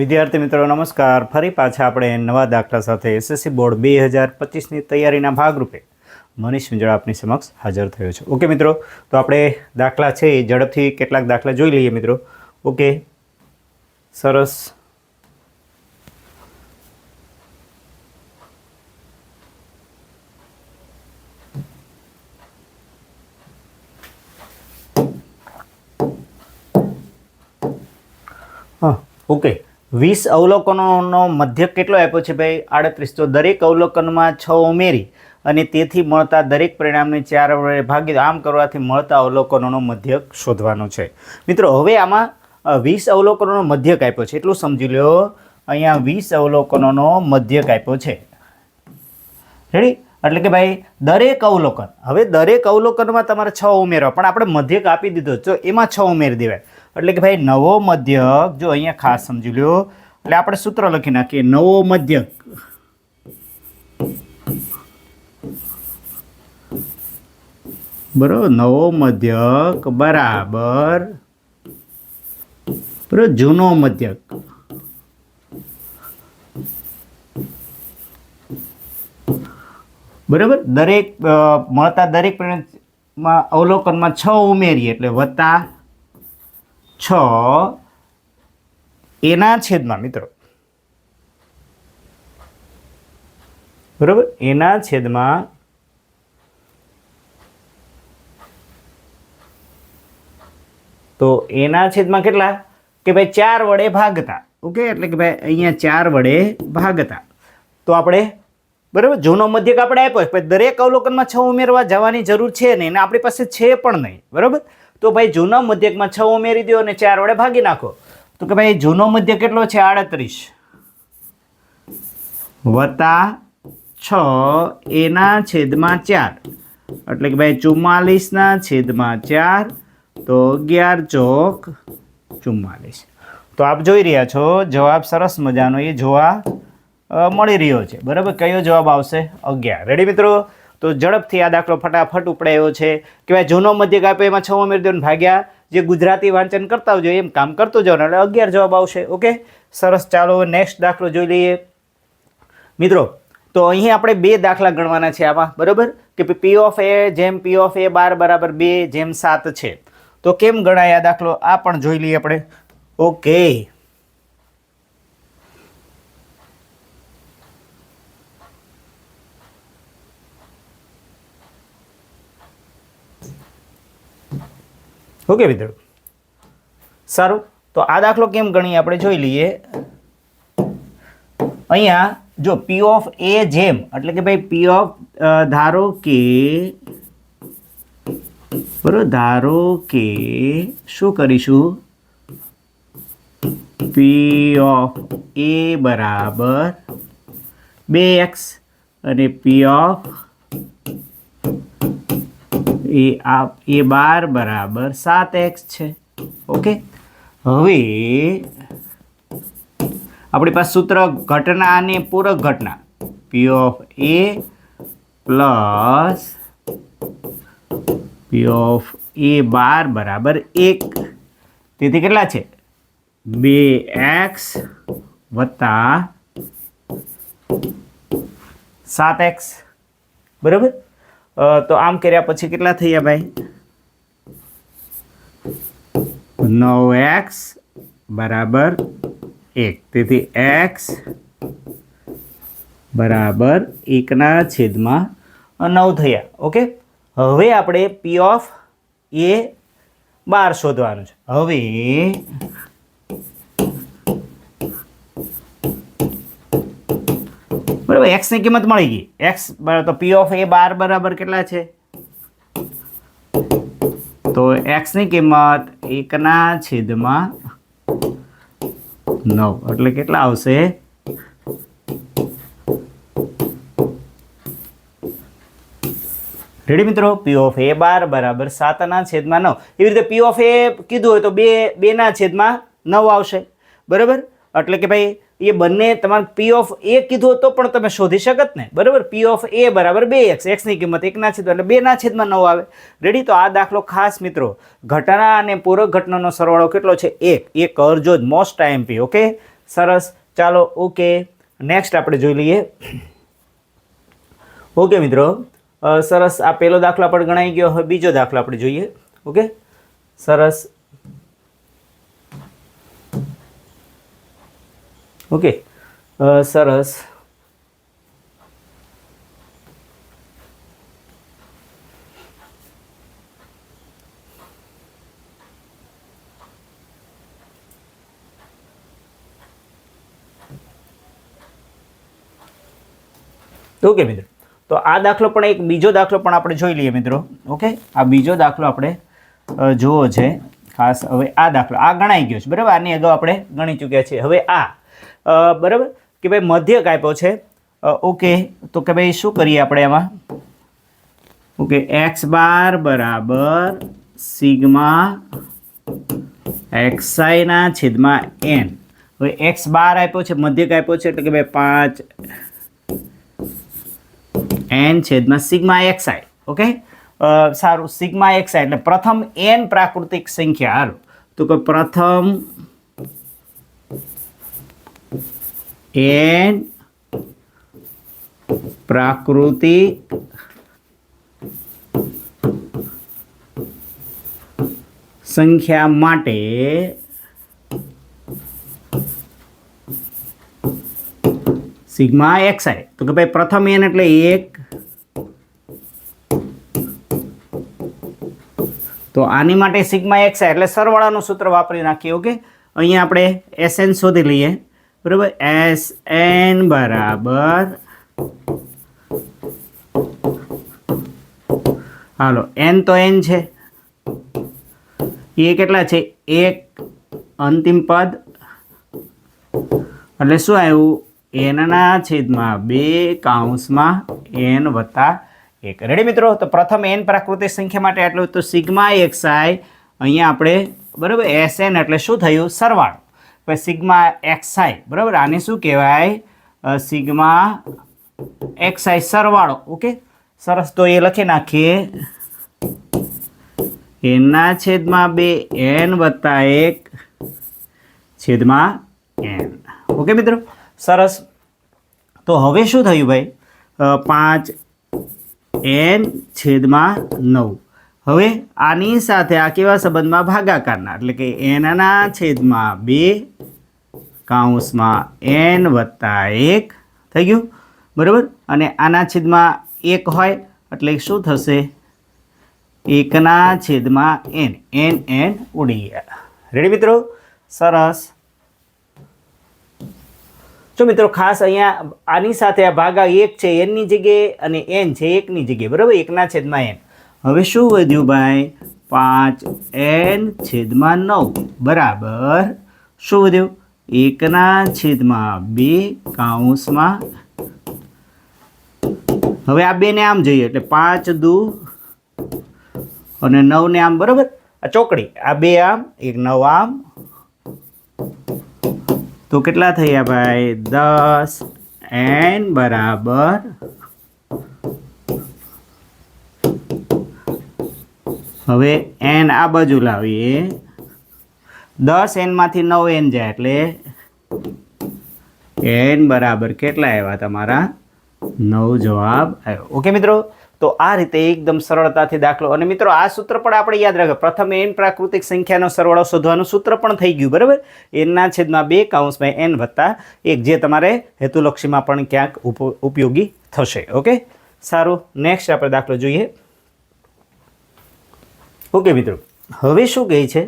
વિદ્યાર્થી મિત્રો, નમસ્કાર. ફરી પાછા આપણે નવા દાખલા સાથે એસએસસી બોર્ડ બે હજાર પચીસની તૈયારીના ભાગરૂપે મનીષ મિંજળ આપની સમક્ષ હાજર થયો છે. ઓકે મિત્રો, તો આપણે દાખલા છે ઝડપથી કેટલાક દાખલા જોઈ લઈએ મિત્રો. ઓકે, સરસ. હા, ઓકે. વીસ અવલોકનોનો મધ્યક કેટલો આપ્યો છે ભાઈ? આડત્રીસ. તો દરેક અવલોકનમાં છ ઉમેરી અને તેથી મળતા દરેક પરિણામને ચાર વડે ભાગી આમ કરવાથી મળતા અવલોકનોનો મધ્યક શોધવાનો છે. મિત્રો, હવે આમાં વીસ અવલોકનોનો મધ્યક આપ્યો છે. એટલું સમજી લો અહીંયા વીસ અવલોકનોનો મધ્યક આપ્યો છે. રેડી એટલે કે ભાઈ, દરેક અવલોકન. હવે દરેક અવલોકનમાં તમારે છ ઉમેરવા. પણ આપણે મધ્યક આપી દીધો. તો એમાં છ ઉમેરી દેવાય. એટલે કે ભાઈ નવો મધ્યક, જો અહીંયા ખાસ સમજી લો એટલે આપણે સૂત્ર લખી નાખીએ, નવો મધ્યક. બરોબર? નવો મધ્યક બરાબર. બરોબર? જૂનો મધ્યક. બરાબર? દરેક મળતા દરેક પ્રેરણમાં અવલોકનમાં છ ઉમેરીએ, એટલે વત્તા છ. એના છેદમાં, મિત્રો. બરાબર? એના છેદમાં તો એના છેદમાં કેટલા? કે ભાઈ ચાર વડે ભાગતા. ઓકે? એટલે કે ભાઈ અહીંયા ચાર વડે ભાગતા. તો આપણે, બરાબર? જૂનો મધ્યક આપણે આપ્યો પછી દરેક અવલોકનમાં છ ઉમેરવા જવાની જરૂર છે નહીં અને આપણી પાસે છે પણ નહીં. બરાબર? તો ભાઈ જૂના મધ્યકમાં છ ઉમેરી દો અને ચાર વડે ભાગી નાખો. તો કે ભાઈ જૂનો મધ્ય કેટલો છે? આડત્રીસ. વત્તા છ એના છેદમાં ચાર. એટલે કે ભાઈ ચુમ્માલીસના છેદમાં ચાર તો અગિયાર ચોક ચુમ્માલીસ. તો આપ જોઈ રહ્યા છો, જવાબ સરસ મજાનો એ જોવા મળી રહ્યો છે. બરાબર? કયો જવાબ આવશે? અગિયાર. રેડી મિત્રો? તો ઝડપથી આ દાખલો ફટાફટ ઉપડાયો છે. કે જૂનો મધ્યક આપ્યો, એમાં છ ઉમેરી દો ભાગ્યા. જે ગુજરાતી વાંચન કરતા હોય, એમ કામ કરતું જાઓ એટલે અગિયાર જવાબ આવશે. ઓકે? સરસ, ચાલો નેક્સ્ટ દાખલો જોઈ લઈએ. મિત્રો, તો અહીં આપણે બે દાખલા ગણવાના છે આમાં, બરાબર? કે પી ઓફ એ જેમ પી ઓફ એ બાર બરાબર બે, જેમ સાત છે. તો કેમ ગણાય આ દાખલો? આ પણ જોઈ લઈએ આપણે. ઓકે. ઓકે વિદ્યાર્થી સારું. તો આ દાખલો કેમ ગણીએ? આપણે જોઈ લઈએ. અહીંયા જો પી ઓફ એ જેમ, એટલે કે ભાઈ પી ઓફ ધારો કે, બરાબર, ધારો કે શું કરીશું? પી ઓફ એ બરાબર બે એક્સ અને પી ઓફ એ આ, એ બાર બરાબર સાત એક્સ છે. ઓકે? હવે આપણી પાસે સૂત્ર ઘટના અને પૂરક ઘટના. P of A plus P of A bar બરાબર એક. તેથી કેટલા છે? બે એક્સ વત્તા સાત એક્સ. બરાબર? તો આમ કર્યા પછી કેટલા થયા ભાઈ? નવ એક્સ બરાબર એક. તેથી એક્સ બરાબર એકના છેદમાં નવ થયા. ઓકે? હવે આપણે પી ઓફ એ બાર શોધવાનું છે. હવે બરાબર? એક્સની કિંમત મળી ગઈ. એક્સ બરાબર, તો પી ઓફ એ બાર બરાબર કેટલા છે? તો એક્સની કિંમત એકના છેદમાં નવ. એટલે કેટલા આવશે? રેડી મિત્રો? પી ઓફ એ બાર બરાબર સાતના છેદમાં નવ. એવી રીતે પી ઓફ એ કીધું હોય તો બે, બેના છેદમાં નવ આવશે. બરાબર? એટલે કે ભાઈ એ બંને તમારે પી ઓફ એ કીધું હતો પણ તમે શોધી શકત ને. બરાબર? પી ઓફ એ બરાબર બે એક્સ એક્સની કિંમત એકના છેદ એટલે બેના છેદમાં નવ આવે. રેડી તો આ દાખલો ખાસ મિત્રો. ઘટના અને પૂરક ઘટનાનો સરવાળો કેટલો છે? એક. એ કરજો જ મોસ્ટ આઈએમપી ઓકે સરસ. ચાલો ઓકે નેક્સ્ટ આપણે જોઈ લઈએ. ઓકે મિત્રો. સરસ. આ પહેલો દાખલો આપણે ગણાઈ ગયો. હવે બીજો દાખલો આપણે જોઈએ. ઓકે સરસ. ઓકે સરસ ઓકે મિત્રો. તો આ દાખલો પણ એક બીજો દાખલો પણ આપણે જોઈ લઈએ, મિત્રો. ઓકે આ બીજો દાખલો આપણે જોવો છે. ખાસ હવે આ દાખલો. આ ગણાઈ ગયો છે. બરાબર? આની અગાઉ આપણે ગણી ચૂક્યા છીએ. હવે આ બરાબર? કે ભાઈ મધ્યક આપ્યો છે. ઓકે, તો કે ભાઈ શું કરીએ આપણે એમાં? ઓકે એક્સ બાર બરાબર સિગ્મા એક્સઆઈના છેદમાં એન હવે એક્સ બાર આપ્યો છે, મધ્યક આપ્યો છે, એટલે કે ભાઈ પાંચ એન છેદમાં સિગ્મા એક્સઆઈ ઓકે? સારું, સિગ્મા એક્સઆઈ એટલે પ્રથમ એન પ્રાકૃતિક સંખ્યા સારું તો કે પ્રથમ એન પ્રાકૃતિક સંખ્યા માટે સિગ્મા એક્સઆઈ તો કે ભાઈ પ્રથમ એન એટલે એક. તો આની માટે સિગ્મા એક્સઆઈ એટલે સરવાળાનું સૂત્ર વાપરી નાખીએ, ઓકે? અહીંયા આપણે એસ એન શોધી લઈએ. બરાબર? એસ એન બરાબર. હાલો એન તો એન છે. એ કેટલા છે? એક અંતિમ પદ. એટલે શું આવ્યું? એનના છેદમાં બે કાઉન્સમાં એન વત્તા એક. રેડી મિત્રો? તો પ્રથમ એન પ્રાકૃતિક સંખ્યા માટે આટલું તો સિગ્મા એક્સઆઈ અહીંયા આપણે બરાબર એસ એન એટલે શું થયું? સરવાળો. પછી સિગ્મા એક્સઆઈ, બરાબર? આને શું કહેવાય? સિગ્મા એક્સઆઈ સરવાળો, ઓકે? સરસ, તો એ લખી નાખીએ. એનના છેદમાં બે એન વત્તા એક છેદમાં એન. ઓકે મિત્રો? સરસ. તો હવે શું થયું ભાઈ? પાંચ એન છેદમાં નવ. હવે આની સાથે આ કેવા સંબંધમાં ભાગાકારના? એટલે કે એનના છેદમાં બે કાઉન્સમાં એન વત્તા એક. થઈ ગયું? બરાબર? અને આના છેદમાં એક હોય, એટલે શું થશે? એકના છેદમાં એન એન એન ઉડી ગયા. રેડી મિત્રો? સરસ. જો મિત્રો ખાસ અહીંયા આની સાથે આ ભાગા એક છે એનની જગ્યાએ અને એન છે, એકની જગ્યાએ. બરાબર? એકના છેદમાં એન હવે શું વધ્યું ભાઈ? પાંચ એન છેદમાં નવ. બરાબર. શું વધ્યું? એકના છેદમાં બે કાઉન્સમાં. હવે આ બેને આમ જોઈએ એટલે પાંચ દુ અને નવને આમ બરાબર. આ ચોકડી. આ બે આમ, એક નવ આમ. તો કેટલા થયા ભાઈ? દસ એન બરાબર હવે એન આ બાજુ લાવીએ. દસ એનમાંથી નવ એન જાય એટલે એન બરાબર કેટલા આવ્યા તમારા? નવ જવાબ આવ્યો. ઓકે મિત્રો, તો આ રીતે એકદમ સરળતાથી દાખલો. અને મિત્રો, આ સૂત્ર પણ આપણે યાદ રાખો. પ્રથમ એન પ્રાકૃતિક સંખ્યાનો સરવાળો શોધવાનું સૂત્ર પણ થઈ ગયું, બરાબર? એનના છેદમાં બે કાઉન્સમાં એન વત્તા એક, જે તમારે હેતુલક્ષીમાં પણ ક્યાંક ઉપ- ઉપયોગી થશે. ઓકે? સારું. નેક્સ્ટ આપણે દાખલો જોઈએ. ઓકે મિત્રો, હવે શું કહે છે?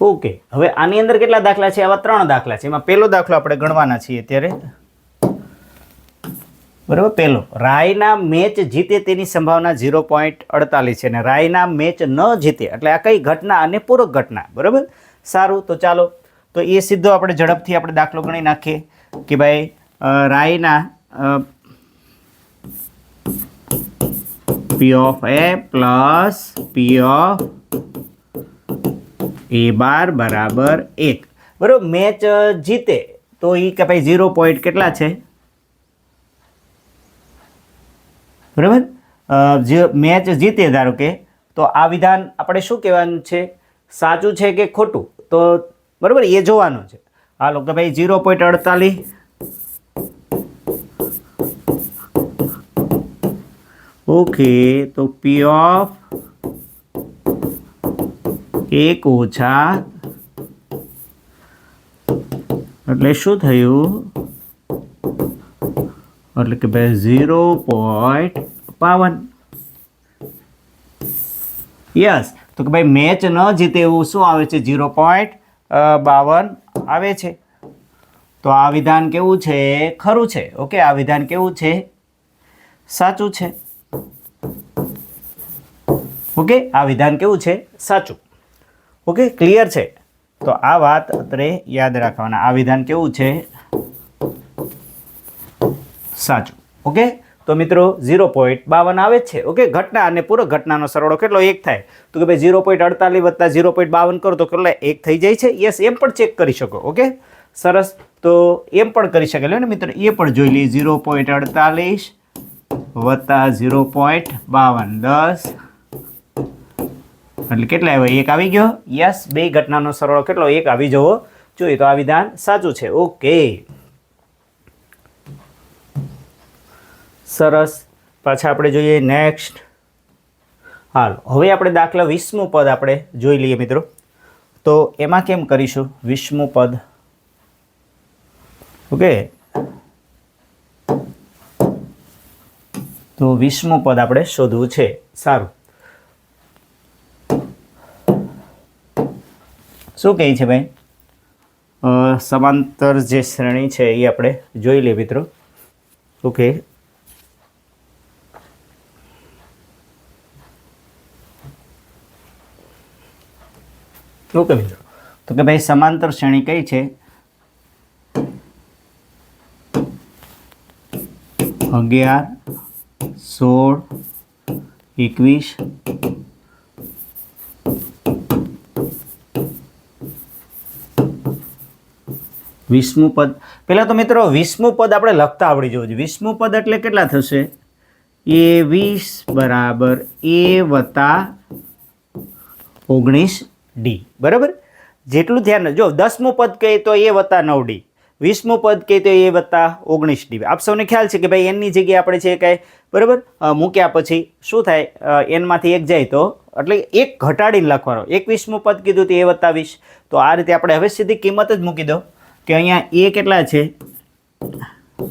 ઓકે, હવે આની અંદર કેટલા દાખલા છે? આવા ત્રણ દાખલા છે. એમાં પહેલો દાખલો આપણે ગણવાના છીએ અત્યારે. બરાબર? પહેલો, રાયના મેચ જીતે તેની સંભાવના ઝીરો પોઈન્ટ અડતાલીસ છે અને રાયના મેચ ન જીતે, એટલે આ કઈ ઘટના અને પૂરક ઘટના, બરાબર? સારું, તો ચાલો, તો એ સીધો આપણે ઝડપથી આપણે દાખલો ગણી નાખીએ. કે ભાઈ રાયના P of A plus P of A bar બરાબર એક. બરાબર, મેચ જીતે તો એ કે ભાઈ ઝીરો પોઈન્ટ કેટલા છે? બરાબર? મેચ જીતે ધારો કે, તો આ વિધાન આપણે શું કહેવાનું છે? સાચું છે કે ખોટું? તો બરાબર, એ જોવાનું છે. હાલો કે ભાઈ ઝીરો પોઈન્ટ અડતાલીસ. ઓકે, તો પી ઓફ એક ઓછા એટલે શું થયું? એટલે કે ભાઈ ઝીરો પોઈન્ટ બાવન. યસ, તો કે ભાઈ મેચ ન જીતે એવું શું આવે છે? ઝીરો પોઈન્ટ બાવન આવે છે. તો આ વિધાન કેવું છે? ખરું છે. ઓકે, આ વિધાન કેવું છે? સાચું છે. ઓકે, આ વિધાન કેવું છે? સાચું. ઓકે, ક્લિયર છે. તો આ વાત અત્રે યાદ રાખવાના. આ વિધાન કેવું છે? સાચું. ઓકે? તો મિત્રો ઝીરો પોઈન્ટ બાવન આવે છે. ઓકે, ઘટના અને પૂરો ઘટનાનો સરવાળો કેટલો? એક થાય. તો કે ભાઈ ઝીરો પોઈન્ટ અડતાલીસ વત્તા ઝીરો પોઈન્ટ બાવન કરો તો કેટલા? એક થઈ જાય છે. યસ, એમ પણ ચેક કરી શકો. ઓકે? સરસ. તો એમ પણ કરી શકે ને મિત્રો, એ પણ જોઈ લઈએ. ઝીરો પોઈન્ટ અડતાલીસ વત્તા ઝીરો પોઈન્ટ બાવન. દસ. એટલે કેટલા આવ્યો? એક આવી ગયો? યસ, બે ઘટનાનો સરવાળો કેટલો? એક આવી જવો જોઈએ. તો આ વિધાન સાચું છે. ઓકે. સરસ. પાછા આપણે જોઈએ નેક્સ્ટ હાલ, હવે આપણે દાખલા વીસમું પદ આપણે જોઈ લઈએ મિત્રો. તો એમાં કેમ કરીશું? વીસમું પદ. ઓકે? તો વીસમું પદ આપણે શોધવું છે. સારું. શું કહે છે ભાઈ? સમાંતર જે શ્રેણી છે એ આપણે જોઈ લઈએ મિત્રો. ઓકે? ઓકે મિત્રો તો કે ભાઈ સમાંતર શ્રેણી કઈ છે? અગિયાર, સોળ, એકવીસ વીસમું પહેલાં તો મિત્રો વીસમું પદ આપણે લખતા આવડી જવું જોઈએ. વીસમું પદ એટલે કેટલા થશે? એ વીસ બરાબર એ વત્તા ઓગણીસ ડી. બરાબર? જેટલું ધ્યાન જો દસમું પદ કહે તો એ વત્તા નવ ડી. વીસમું પદ કહે તો એ વત્તા ઓગણીસ ડી. આપ સૌને ખ્યાલ છે કે ભાઈ એનની જગ્યાએ આપણે છે કાંઈ, બરાબર? મૂક્યા પછી શું થાય? એનમાંથી એક જાય તો? એટલે એક ઘટાડીને લખવાનો. એકવીસમું પદ કીધું તો એ વત્તા વીસ. તો આ રીતે આપણે હવે સીધી કિંમત જ મૂકી દો કે અહીંયા એ કેટલા છે?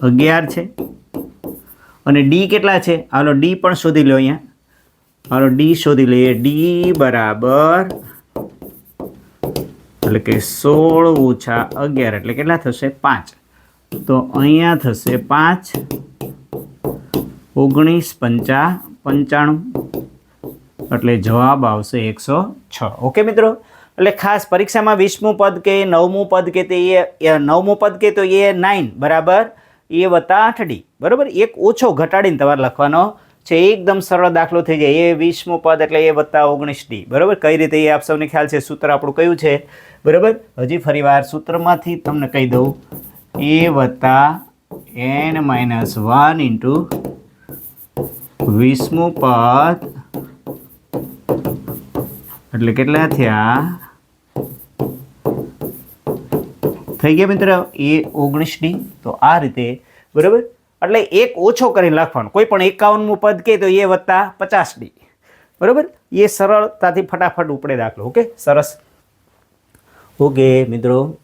અગિયાર છે. અને ડી કેટલા છે? હાલો ડી પણ શોધી લો અહીંયા. હાલો ડી શોધી લઈએ. ડી બરાબર એટલે કે સોળ ઓછા અગિયાર એટલે કેટલા થશે? પાંચ. તો અહીંયા થશે પાંચ, ઓગણીસ, પંચા, પંચાણું. એટલે જવાબ આવશે એકસો છ. ઓકે મિત્રો? એટલે ખાસ પરીક્ષામાં વીસમું પદ કે નવમું પદ કે તે એ નવમું પદ કે તો એ નાઇન, બરાબર? એ વત્તા આઠ ડી, બરાબર? એક ઓછો ઘટાડીને તમારે લખવાનો છે. એકદમ સરળ દાખલો થઈ જાય. એ વીસમું પદ એટલે એ વત્તા ઓગણીસ ડી, બરાબર? કઈ રીતે? એ આપ સૌને ખ્યાલ છે. સૂત્ર આપણું કયું છે? બરાબર? હજી ફરીવાર સૂત્રમાંથી તમને કહી દઉં. એ વત્તા એન માઇનસ વન ઇન્ટુ વીસમું પદ એટલે કેટલા થયા? થઈ ગયા મિત્ર, એ ઓગણીસ ડી તો આ રીતે, બરાબર? એટલે એક ઓછો કરીને લખવાનું. કોઈ પણ એકાવનમું પદ કહે તો એ વત્તા પચાસ ડી બરાબર? એ સરળતાથી ફટાફટ ઉપડે દાખલો, ઓકે? સરસ. ઓકે, મિત્રો.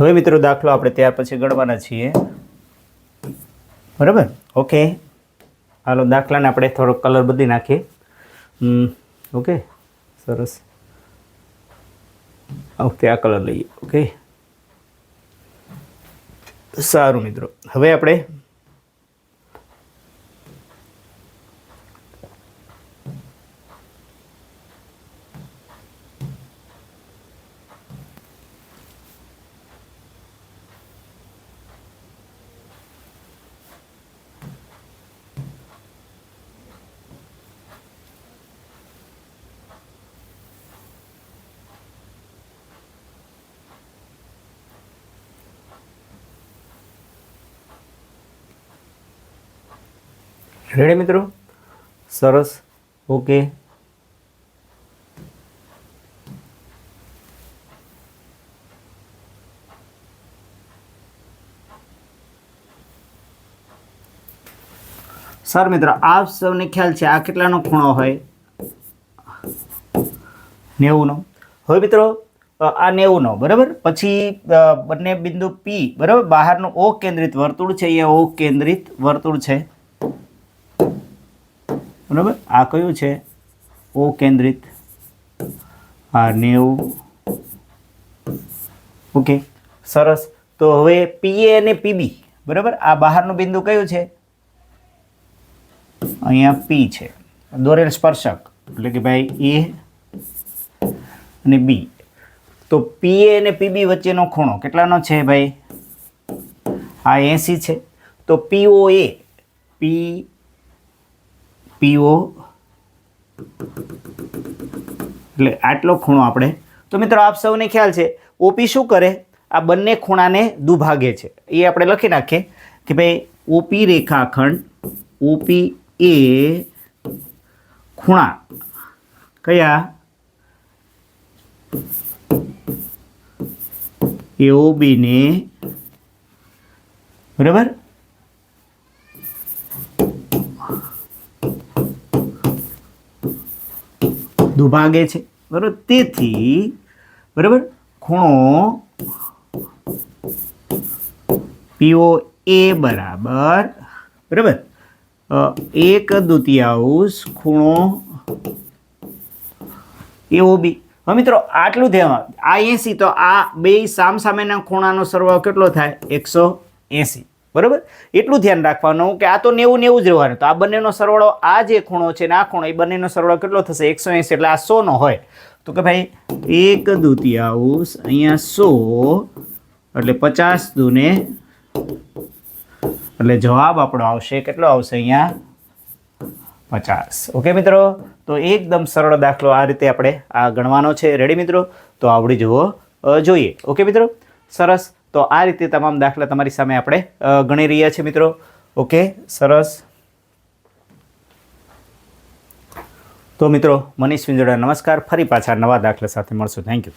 હવે, મિત્રો, દાખલો આપણે ત્યાર પછી ગણવાના છીએ. બરાબર? ઓકે. હાલો, દાખલાને આપણે થોડોક કલર બદલી નાખીએ. ઓકે. સરસ. ઓકે, આ કલર લઈએ. ઓકે. સારું મિત્રો. હવે આપણે રેડી મિત્રો? સરસ. ઓકે. સર મિત્રો, આપ સૌને ખ્યાલ છે આ કેટલાનો ખૂણો હોય? નેવુંનો. હવે મિત્રો આ નેવુંનો, બરાબર? પછી બંને બિંદુ પી બરાબર? બહારનું ઓ કેન્દ્રિત વર્તુળ છે એ ઓ કેન્દ્રિત વર્તુળ છે. બરાબર? આ કયું છે? ઓ કેન્દ્રિત. આ નેવું. ઓકે. સરસ. તો હવે પીએ અને પીબી બરાબર? આ બહારનું બિંદુ કયું છે? અહીંયા પી છે. દોરેલ સ્પર્શક. એટલે કે ભાઈ એ અને બી તો પીએ અને પીબી વચ્ચેનો ખૂણો કેટલાનો છે ભાઈ? આ એંસી છે. તો પીઓ એ પી પીઓ એટલે આટલો ખૂણો આપણે. તો મિત્રો આપ સૌને ખ્યાલ છે ઓપી શું કરે? આ બંને ખૂણાને દુભાગે છે. એ આપણે લખી નાખીએ કે ભાઈ ઓપી રેખાખંડ ઓપી એ ખૂણા. કયા? એ ઓબીને બરાબર? દુભાગે છે. બરાબર? તેથી, બરાબર? ખૂણો પીઓ એ બરાબર બરાબર? એક દ્વિતીયાંશ ખૂણો એઓ બી. હવે મિત્રો, આટલું ધ્યાન આ એસી, તો આ બે સામસામેના ખૂણાનો સરવાળો કેટલો થાય? એકસો એંસી. બરાબર? એટલું ધ્યાન રાખવાનું કે આ તો નેવું નેવું જ રહેવાનું. તો આ બંનેનો સરવાળો, આ જે ખૂણો છે ને આ ખૂણો, એ બંનેનો સરવાળો કેટલો થશે? એકસો એંસી, એટલે આ સોનો હોય. તો કે ભાઈ, એક દુતિયાઉસ અહીંયા સો, એટલે પચાસ દુને, એટલે જવાબ આપણો આવશે, કેટલો આવશે અહીંયા? પચાસ. ઓકે મિત્રો? તો એકદમ સરળ દાખલો આ રીતે આપણે આ ગણવાનો છે. રેડી મિત્રો? તો આવડી જુઓ જોઈએ. ઓકે મિત્રો? સરસ. તો આ રીતે તમામ દાખલા તમારી સામે આપણે ગણી રહ્યા છીએ મિત્રો. ઓકે, સરસ. તો મિત્રો, મનીષ વિંજોડા નમસ્કાર. ફરી પાછા નવા દાખલા સાથે મળશું. Thank you